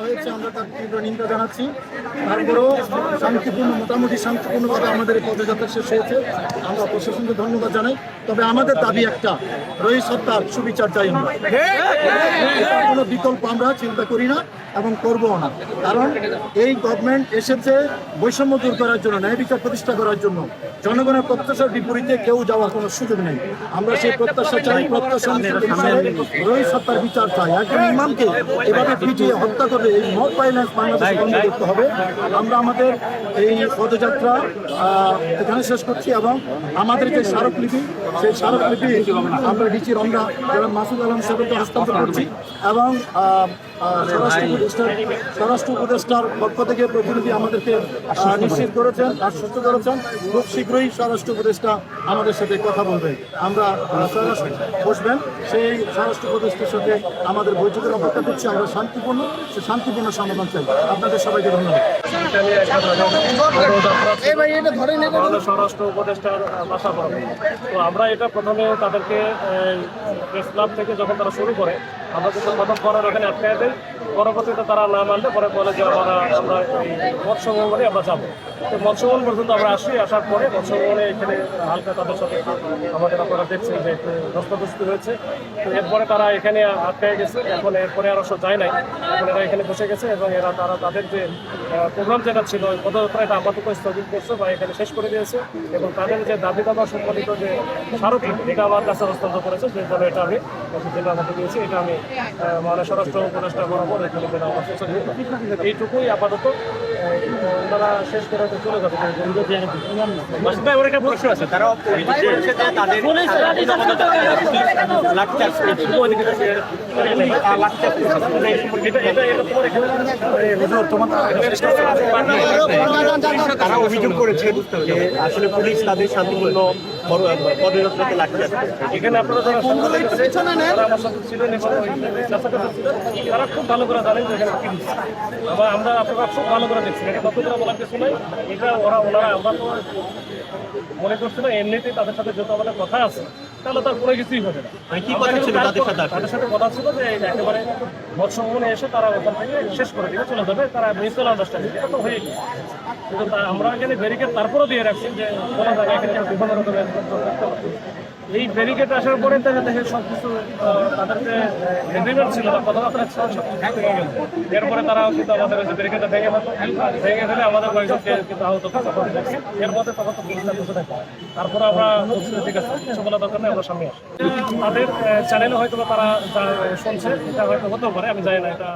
হয়েছে, আমরা তার তীব্র নিন্দা জানাচ্ছি। তারপরেও শান্তিপূর্ণ, মোটামুটি শান্তিপূর্ণভাবে আমাদের এই পদযাত্রা শেষ হয়েছে। আমরা প্রশাসনকে ধন্যবাদ জানাই। তবে আমাদের দাবি একটা, রোহিত সত্তার সুবিচার চাই আমরা। কোনো বিকল্প আমরা চিন্তা করি না এবং করব না। কারণ এই গভর্নমেন্ট এসেছে বৈষম্য দূর করার জন্য, ন্যায় বিচার প্রতিষ্ঠা করার জন্য। জনগণের প্রত্যাশার বিপরীতে কেউ যাওয়ার কোনো সুযোগ নেই। আমরা সেই প্রত্যাশা চাই, প্রত্যাশা রোহিত সত্তার বিচার চাই। একজন ইমামকে এভাবে পিটিয়ে হত্যা করবে এই মত ফাইন্যান্স বাংলাদেশ বন্ধ করতে হবে। আমরা আমাদের এই পদযাত্রা এখানে শেষ করছি এবং আমাদের যে স্মারকলিপি সেই স্মারকলিপি আমরা ডিচি রমরা যারা মাসুদ আলম সাহেবকে হস্তান্তর করছি এবং স্বরাষ্ট্র উপদেষ্টার স্বরাষ্ট্র উপদেষ্টার পক্ষ থেকে প্রতিনিধি আমাদেরকে নিশ্চিত করেছেন আশ্বস্ত করেছেন খুব শীঘ্রই স্বরাষ্ট্র উপদেষ্টা আমাদের সাথে কথা বলবেন। আমরা স্বরাষ্ট্র বসবেন সেই স্বরাষ্ট্র উপদেষ্টার সাথে আমাদের বৈঠকের অপেক্ষা করছি আমরা শান্তিপূর্ণ সে শান্তিপূর্ণ সমাধান চাই। আপনাদের সবাইকে ধন্যবাদ। স্বরাষ্ট্র উপদেষ্টার বাসা পড়বে তো আমরা এটা প্রথমে তাদেরকে প্রেস ক্লাব থেকে যখন তারা শুরু করে কিন্তু প্রথম করার ওখানে আটকায় দেয় পরবর্তীতে তারা না মানলে পরে বলে যে আমরা আমরা এই মৎস্যভবনে আমরা যাব তো মৎস্যভবন পর্যন্ত আমরা আসি আসার পরে মৎস্যভবনে এখানে হালকা তাদের সাথে আমাদের আপনারা যে একটু হয়েছে তো এরপরে তারা এখানে আটকায় গেছে এখন এরপরে আর অবশ্য যায় নাই এখন এরা এখানে বসে গেছে এবং এরা তারা তাদের যে প্রোগ্রাম যেটা ছিল পদযাত্রা এটা আপাতত স্থগিত করছে বা এখানে শেষ করে দিয়েছে এবং তাদের যে দাবি দাবা সম্বলিত যে স্মারকী এটা আমার কাছে হস্তান্তর করেছে জন্য এটা আমি দিয়েছি এটা আমি মানে স্বরাষ্ট্র উপদেষ্টা বরাবর এখানে এইটুকুই আপাতত ওনারা শেষ করে চলে যাবে প্রশ্ন আছে তারা তারা অভিযোগ করেছেন যে আসলে পুলিশ তাদের শান্তিপূর্ণ এখানে আপনারা যারা তারা আমার সাথে ছিলেন খুব ভালো করে জানেন যে এখানে কি আবার আমরা আপনারা খুব ভালো করে দেখছেন। এটা কত বলার কিছু নাই। এটা ওরা ওনারা আমরা তো মনে করছি না এমনিতেই তাদের সাথে যত আমাদের কথা আছে তাহলে তার কোনো কিছুই হবে না। মানে কি কথা ছিল তাদের সাথে তাদের সাথে কথা ছিল যে একেবারে মৎস্যভবনে এসে তারা ওখান থেকে শেষ করে দিবে চলে যাবে। তারা মিউচুয়াল আন্ডারস্ট্যান্ডিং এটা তো হয়ে গেছে। কিন্তু আমরা এখানে ব্যারিকেড তারপরেও দিয়ে রাখছি যে কোনো জায়গায় এখানে বিভিন্ন রকমের। এই ব্যারিকেড আসার পরে এগ্রিমেন্ট ছিল এরপরে তারা কিন্তু আমাদের ব্যারিকেডটা ভেঙে ভেঙে ফেলে আমাদের কয়েকজনকে কিন্তু আহত এরপরে তারপরে আমরা ঠিক আছে, কিছু দরকার নেই, আমরা সামনে আসি। তাদের চ্যানেলে হয়তো তারা শুনছে, এটা হয়তো হতেও পারে, আমি জানি না, এটা